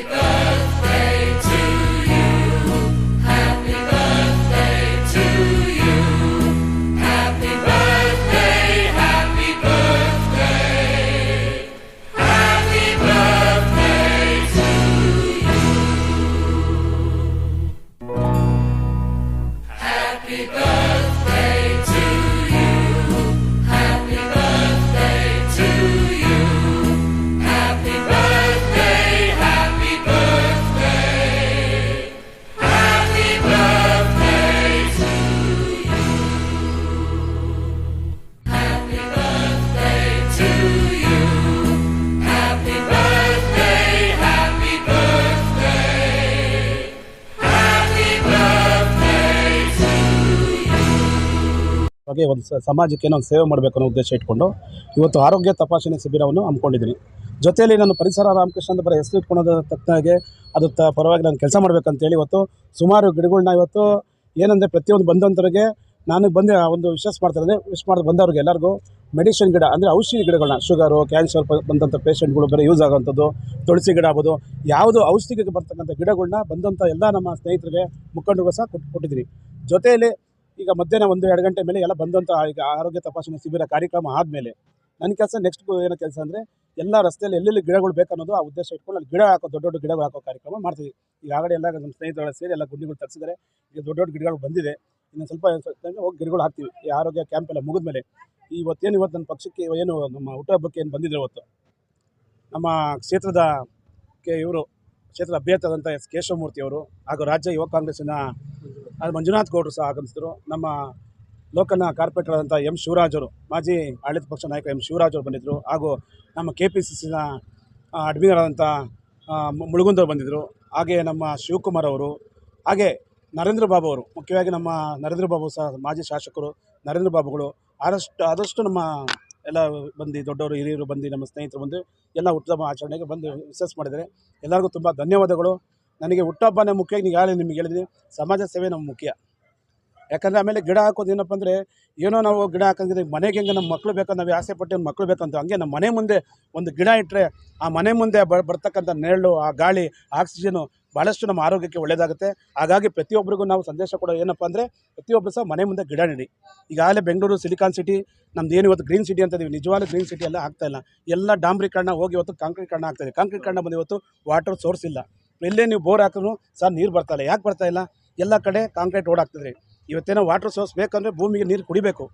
America. ಬಗ್ಗೆ ಒಂದು ಸಮಾಜಕ್ಕೆ ಏನೋ ಸೇವೆ ಮಾಡಬೇಕು ಅನ್ನೋ ಉದ್ದೇಶ ಇಟ್ಕೊಂಡು ಇವತ್ತು ಆರೋಗ್ಯ ತಪಾಸಣೆ ಶಿಬಿರವನ್ನು ಹಮ್ಮಿಕೊಂಡಿದ್ದೀನಿ. ಜೊತೆಯಲ್ಲಿ ನಾನು ಪರಿಸರ ರಾಮಕೃಷ್ಣ ಅಂತ ಬರೀ ಹೆಸರು ಇಟ್ಕೊಳೋದ್ರ ತಕ್ಕನಾಗೆ ಅದು ತ ಪರವಾಗಿ ನಾನು ಕೆಲಸ ಮಾಡಬೇಕಂತೇಳಿ ಇವತ್ತು ಸುಮಾರು ಗಿಡಗಳನ್ನ ಇವತ್ತು ಏನಂದರೆ ಪ್ರತಿಯೊಂದು ಬಂದಂಥವ್ರಿಗೆ ನಾನು ಬಂದು ಒಂದು ವಿಶ್ವಾಸ ಮಾಡ್ತಾರೆ ವಿಶ್ ಮಾಡಿ ಬಂದವ್ರಿಗೆ ಎಲ್ಲರಿಗೂ ಮೆಡಿಸಿನ್ ಗಿಡ ಅಂದರೆ ಔಷಧಿ ಗಿಡಗಳನ್ನ ಶುಗರು, ಕ್ಯಾನ್ಸರ್ ಬಂದಂಥ ಪೇಷಂಟ್ಗಳು ಬೇರೆ ಯೂಸ್ ಆಗೋವಂಥದ್ದು, ತುಳಸಿ ಗಿಡ ಆಗ್ಬೋದು, ಯಾವುದು ಔಷಧಿಗೆ ಬರ್ತಕ್ಕಂಥ ಗಿಡಗಳನ್ನ ಬಂದಂಥ ಎಲ್ಲ ನಮ್ಮ ಸ್ನೇಹಿತರಿಗೆ ಮುಖಂಡರಿಗೂ ಸಹ ಕೊಟ್ಟು ಕೊಟ್ಟಿದ್ದೀನಿ. ಜೊತೆಯಲ್ಲಿ ಈಗ ಮಧ್ಯಾಹ್ನ ಒಂದು, ಎರಡು ಗಂಟೆ ಮೇಲೆ ಎಲ್ಲ ಬಂದಂಥ ಈಗ ಆರೋಗ್ಯ ತಪಾಸಣೆ ಶಿಬಿರ ಕಾರ್ಯಕ್ರಮ ಆದಮೇಲೆ ನನ್ನ ಕೆಲಸ ನೆಕ್ಸ್ಟ್ ಏನೋ ಕೆಲಸ ಅಂದರೆ ಎಲ್ಲ ರಸ್ತೆಯಲ್ಲಿ ಎಲ್ಲೆಲ್ಲಿ ಗಿಡಗಳು ಬೇಕನ್ನೋದು ಆ ಉದ್ದೇಶ ಇಟ್ಕೊಂಡು ಅಲ್ಲಿ ಗಿಡ ಹಾಕೋ, ದೊಡ್ಡ ದೊಡ್ಡ ಗಿಡಗಳು ಹಾಕೋ ಕಾರ್ಯಕ್ರಮ ಮಾಡ್ತೀವಿ ಈಗಾಗಲೇ ಎಲ್ಲ ನಮ್ಮ ಸ್ನೇಹಿತರ ಸೇರಿ ಎಲ್ಲ ಗುಂಡಿಗಳು ತರಿಸಿದ್ದಾರೆ ಈಗ ದೊಡ್ಡ ದೊಡ್ಡ ಗಿಡಗಳು ಬಂದಿದೆ. ಇನ್ನು ಸ್ವಲ್ಪ ಹೋಗಿ ಗಿಡಗಳು ಹಾಕ್ತೀವಿ. ಈ ಆರೋಗ್ಯ ಕ್ಯಾಂಪ್ ಎಲ್ಲ ಮುಗಿದ್ಮೇಲೆ ಇವತ್ತೇನು ಇವತ್ತು ನನ್ನ ಪಕ್ಷಕ್ಕೆ ಏನು ನಮ್ಮ ಹುಟ್ಟುಹಬ್ಬಕ್ಕೆ ಏನು ಬಂದಿದೆ ಇವತ್ತು? ನಮ್ಮ ಕ್ಷೇತ್ರದ ಕೆ ಇವರು, ಕ್ಷೇತ್ರದ ಅಭ್ಯರ್ಥಿಯಾದಂಥ ಎಸ್. ಕೇಶವಮೂರ್ತಿ ಅವರು ಹಾಗೂ ರಾಜ್ಯ ಯುವ ಕಾಂಗ್ರೆಸ್ಸಿನ ಅದು ಮಂಜುನಾಥ್ ಗೌಡರು ಸಹ ಆಗಮಿಸಿದರು. ನಮ್ಮ ಲೋಕಲ್ನ ಕಾರ್ಪೊರೇಟರ್ ಆದಂಥ ಎಂ ಶಿವರಾಜ್ ಅವರು, ಮಾಜಿ ಆಡಳಿತ ಪಕ್ಷ ನಾಯಕ ಎಂ ಶಿವರಾಜ್ ಅವರು ಬಂದಿದ್ದರು ಹಾಗೂ ನಮ್ಮ ಕೆ ಪಿ ಸಿ ಸಿನ ಅಡ್ಮಿನರ್ ಆದಂಥ ಮುಳುಗುಂದವರು ಬಂದಿದ್ದರು ಹಾಗೆ ನಮ್ಮ ಶಿವಕುಮಾರ್ ಅವರು, ಹಾಗೆ ನರೇಂದ್ರ ಬಾಬು ಅವರು, ಮುಖ್ಯವಾಗಿ ನಮ್ಮ ನರೇಂದ್ರ ಬಾಬು ಸಹ ಮಾಜಿ ಶಾಸಕರು, ನರೇಂದ್ರ ಬಾಬುಗಳು, ಆದಷ್ಟು ಆದಷ್ಟು ನಮ್ಮ ಎಲ್ಲ ಬಂದು ದೊಡ್ಡವರು, ಹಿರಿಯರು ಬಂದು ನಮ್ಮ ಸ್ನೇಹಿತರು ಬಂದು ಎಲ್ಲ ಉತ್ತಮ ಆಚರಣೆಗೆ ಬಂದು ವಿಶ್ವಾಸ ಮಾಡಿದರೆ ಎಲ್ಲರಿಗೂ ತುಂಬ ಧನ್ಯವಾದಗಳು. ನನಗೆ ಹುಟ್ಟಬ್ಬನೇ ಮುಖ್ಯ. ನೀವು ಹೇಳಿ, ನಿಮಗೆ ಹೇಳಿದ್ದೀನಿ, ಸಮಾಜ ಸೇವೆ ನಮ್ಮ ಮುಖ್ಯ. ಯಾಕಂದರೆ ಆಮೇಲೆ ಗಿಡ ಹಾಕೋದು ಏನಪ್ಪ ಅಂದರೆ, ಏನೋ ನಾವು ಗಿಡ ಹಾಕಂದ್ರೆ ಮನೆಗೆ ಹೆಂಗೆ ನಮ್ಮ ಮಕ್ಕಳು ಬೇಕಂತ ನಾವು ಆಸೆ ಪಟ್ಟು ಮಕ್ಕಳು ಬೇಕಂತ, ಹಂಗೆ ನಮ್ಮ ಮನೆ ಮುಂದೆ ಒಂದು ಗಿಡ ಇಟ್ಟರೆ ಆ ಮನೆ ಮುಂದೆ ಬರ್ತಕ್ಕಂಥ ನೆರಳು, ಆ ಗಾಳಿ, ಆಕ್ಸಿಜನು ಭಾಳಷ್ಟು ನಮ್ಮ ಆರೋಗ್ಯಕ್ಕೆ ಒಳ್ಳೆಯದಾಗುತ್ತೆ ಹಾಗಾಗಿ ಪ್ರತಿಯೊಬ್ಬರಿಗೂ ನಾವು ಸಂದೇಶ ಕೊಡೋ ಏನಪ್ಪ ಅಂದರೆ ಪ್ರತಿಯೊಬ್ಬರು ಸಹ ಮನೆ ಮುಂದೆ ಗಿಡ ನೆಡಿ. ಈಗಾಗಲೇ ಬೆಂಗಳೂರು, ಸಿಲಿಕಾನ್ ಸಿಟಿ, ನಮ್ದು ಏನು ಇವತ್ತು ಗ್ರೀನ್ ಸಿಟಿ ಅಂತ ಇದೀವಿ ನಿಜವಾದ ಗ್ರೀನ್ ಸಿಟಿ ಎಲ್ಲ ಆಗ್ತಾಯಿಲ್ಲ ಎಲ್ಲ ಡಾಂಬ್ರೀಕರಣ ಹೋಗಿ ಇವತ್ತು ಕಾಂಕ್ರೀಕರಣ ಆಗ್ತಾ ಇದೆ. ಕಾರಣ ಬಂದು ಇವತ್ತು ವಾಟರ್ ಸೋರ್ಸ್ ಇಲ್ಲ. ಎಲ್ಲೇ ನೀವು ಬೋರ್ ಹಾಕಿದ್ರು ಸಹ ನೀರು ಬರ್ತಾ ಇಲ್ಲ. ಯಾಕೆ ಬರ್ತಾ ಇಲ್ಲ? ಎಲ್ಲ ಕಡೆ ಕಾಂಕ್ರೀಟ್ ರೋಡ್ ಇವತ್ತೇನೋ ವಾಟರ್ ಸೋರ್ಸ್ ಬೇಕಂದರೆ ಭೂಮಿಗೆ ನೀರು ಕುಡಿಬೇಕು.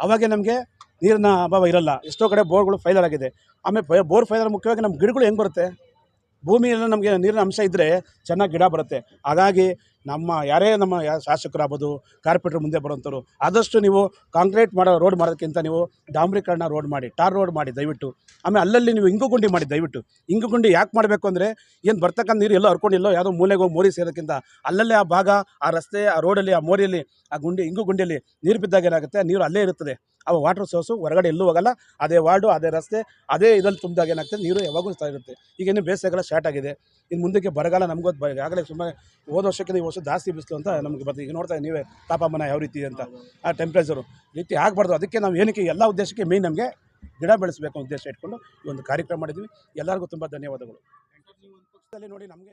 ಅವಾಗೆ ನಮಗೆ ನೀರಿನ ಅಭಾವ ಇರಲ್ಲ. ಎಷ್ಟೋ ಕಡೆ ಬೋರ್ಗಳು ಫೈಲರ್ ಆಗಿದೆ. ಆಮೇಲೆ ಬೋರ್ ಫೈಲರ್ ಮುಖ್ಯವಾಗಿ ನಮ್ಮ ಗಿಡಗಳು ಹೆಂಗೆ ಬರುತ್ತೆ? ಭೂಮಿಯಲ್ಲಿ ನಮಗೆ ನೀರಿನ ಅಂಶ ಇದ್ದರೆ ಚೆನ್ನಾಗಿ ಗಿಡ ಬರುತ್ತೆ. ಹಾಗಾಗಿ ನಮ್ಮ ಯಾರೇ ನಮ್ಮ ಯಾ ಶಾಸಕರಾಗ್ಬೋದು, ಕಾರ್ಪೊರೇಟರ್ ಮುಂದೆ ಬರೋಂಥವ್ರು ಆದಷ್ಟು ನೀವು ಕಾಂಕ್ರೀಟ್ ಮಾಡೋ ರೋಡ್ ಮಾಡೋದಕ್ಕಿಂತ ನೀವು ಡಾಂಬ್ರೀಕರಣ ರೋಡ್ ಮಾಡಿ, ಟಾರ್ ರೋಡ್ ಮಾಡಿ ದಯವಿಟ್ಟು. ಆಮೇಲೆ ಅಲ್ಲಲ್ಲಿ ನೀವು ಇಂಗು ಗುಂಡಿ ಮಾಡಿ ದಯವಿಟ್ಟು. ಇಂಗು ಗುಂಡಿ ಯಾಕೆ ಮಾಡಬೇಕು ಅಂದರೆ ಏನು ಬರ್ತಕ್ಕಂಥ ನೀರು ಎಲ್ಲೋ ಹರ್ಕೊಂಡಿಲ್ಲೋ ಯಾವುದೋ ಮೂಲೆಗೆ ಹೋಗಿ ಮೋರಿ ಸೇರೋಕ್ಕಿಂತ ಅಲ್ಲಲ್ಲೇ ಆ ಭಾಗ, ಆ ರಸ್ತೆ, ಆ ರೋಡಲ್ಲಿ, ಆ ಮೋರಿಯಲ್ಲಿ, ಆ ಗುಂಡಿ, ಇಂಗು ಗುಂಡಿಯಲ್ಲಿ ನೀರು ಬಿದ್ದಾಗ ಏನಾಗುತ್ತೆ? ನೀರು ಅಲ್ಲೇ ಇರುತ್ತದೆ. ಆ ವಾಟರ್ ಸೋರ್ಸು ಹೊರಗಡೆ ಎಲ್ಲೂ ಹೋಗಲ್ಲ, ಅದೇ ವಾರ್ಡು, ಅದೇ ರಸ್ತೆ, ಅದೇ ಇದರಲ್ಲಿ ತುಂಬಿದಾಗ ಏನಾಗ್ತದೆ, ನೀರು ಯಾವಾಗೂ ಸ್ಥಾ ಇರುತ್ತೆ. ಈಗ ಇನ್ನು ಬೇಸಿಗೆಲ್ಲ ಸ್ಟಾರ್ಟ್ ಆಗಿದೆ. ಇನ್ನು ಮುಂದಕ್ಕೆ ಬರಗಾಲ ನಮಗೂ ಆಗಲೇ ಸುಮ್ಮನೆ ಹೋದ ವರ್ಷಕ್ಕಿಂತ ಈ ವರ್ಷ ಜಾಸ್ತಿ ಬಿಸಿಲು ಅಂತ ನಮಗೆ ಬರ್ತದೆ ಈಗ ನೋಡ್ತಾ ನೀವೇ ತಾಪಮಾನ ಯಾವ ರೀತಿ ಅಂತ, ಆ ಟೆಂಪ್ರೇಚರು ರೀತಿ ಆಗಬಾರ್ದು. ಅದಕ್ಕೆ ನಾವು ಏನಕ್ಕೆ ಎಲ್ಲ ಉದ್ದೇಶಕ್ಕೆ ಮೇಯ್ನ್ ನಮಗೆ ಗಿಡ ಬೆಳೆಸಬೇಕು ಉದ್ದೇಶ ಇಟ್ಕೊಂಡು ಈ ಒಂದು ಕಾರ್ಯಕ್ರಮ ಮಾಡಿದ್ವಿ ಎಲ್ಲರಿಗೂ ತುಂಬ ಧನ್ಯವಾದಗಳು. ನೋಡಿ ನಮಗೆ